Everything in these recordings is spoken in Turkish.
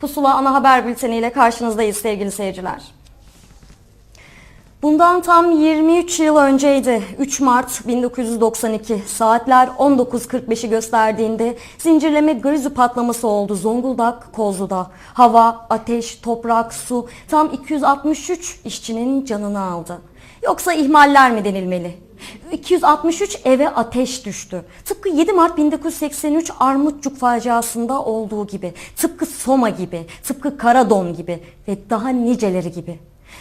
Pusula ana haber bülteniyle karşınızdayız sevgili seyirciler. Bundan tam 23 yıl önceydi. 3 Mart 1992 saatler 19.45'i gösterdiğinde zincirleme grizu patlaması oldu Zonguldak Kozlu'da. Hava, ateş, toprak, su tam 263 işçinin canını aldı. Yoksa ihmaller mi denilmeli? 263 eve ateş düştü. Tıpkı 7 Mart 1983 Armutçuk faciasında olduğu gibi, tıpkı Soma gibi, tıpkı Karadon gibi ve daha niceleri gibi.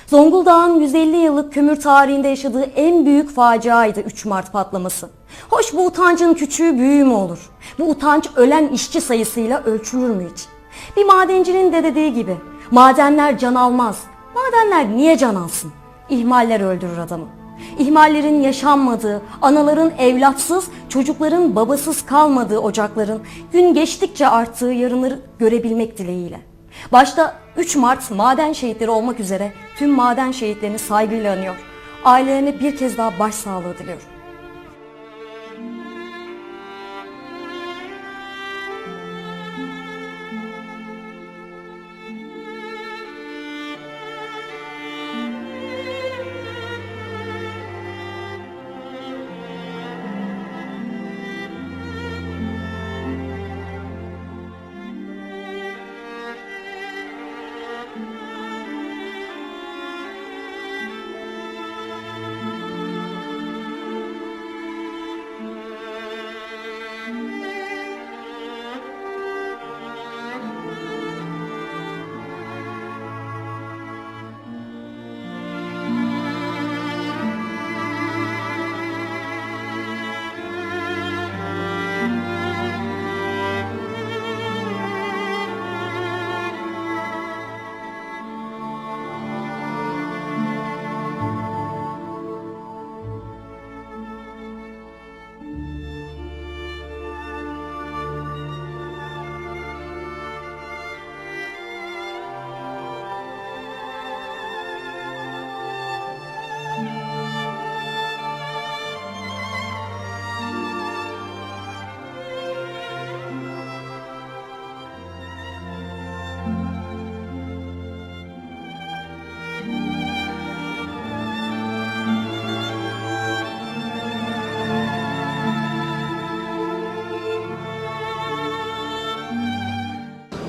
Zonguldak'ın 150 yıllık kömür tarihinde yaşadığı en büyük faciaydı 3 Mart patlaması. Hoş bu utancın küçüğü büyüğü mü olur? Bu utanç ölen işçi sayısıyla ölçülür mü hiç? Bir madencinin de dediği gibi madenler can almaz. Madenler niye can alsın? İhmaller öldürür adamı. İhmallerin yaşanmadığı, anaların evlatsız, çocukların babasız kalmadığı ocakların gün geçtikçe arttığı yarınları görebilmek dileğiyle. Başta 3 Mart maden şehitleri olmak üzere tüm maden şehitlerini saygıyla anıyor. Ailelerine bir kez daha başsağlığı diliyorum.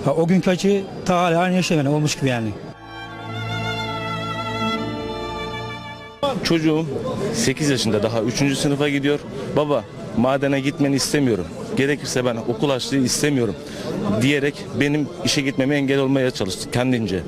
Ha, o günkü acı ta hala aynı yaşamıyor olmuş gibi yani. Çocuğum 8 yaşında daha 3. sınıfa gidiyor. Baba madene gitmeni istemiyorum. Gerekirse ben okul açlığı istemiyorum diyerek benim işe gitmeme engel olmaya çalıştı kendince.